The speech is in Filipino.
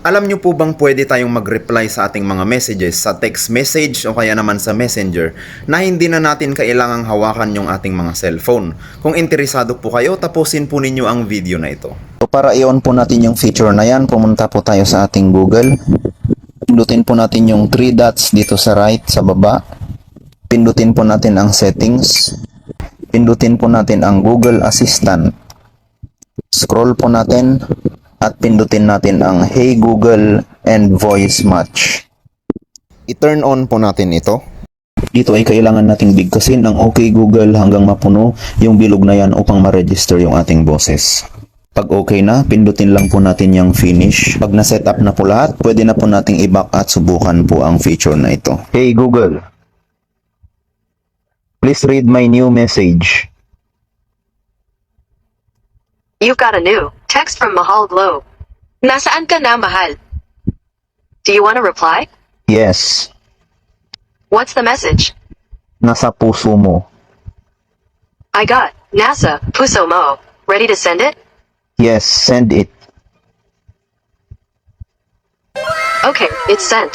Alam nyo po bang pwede tayong mag-reply sa ating mga messages sa text message o kaya naman sa messenger na hindi na natin kailangang hawakan yung ating mga cellphone? Kung interesado po kayo, tapusin po ninyo ang video na ito. Para i-on po natin yung feature na yan, pumunta po tayo sa ating Google. Pindutin po natin yung three dots dito sa right, sa baba. Pindutin po natin ang settings. Pindutin po natin ang Google Assistant. Scroll po natin at pindutin natin ang Hey Google and Voice Match. I-turn on po natin ito. Dito ay kailangan nating bigkasin ang OK Google hanggang mapuno yung bilog na yan upang ma-register yung ating boses. Pag okay na, pindutin lang po natin yung finish. Pag na-set up na po lahat, pwede na po nating i-back at subukan po ang feature na ito. Hey Google, please read my new message. You've got a new text from Mahal Globe. Nasaan ka na, Mahal? Do you want to reply? Yes, What's the message? nasa puso mo. I got NASA Puso Mo. Ready to send it? Yes, send it. Okay, it's sent.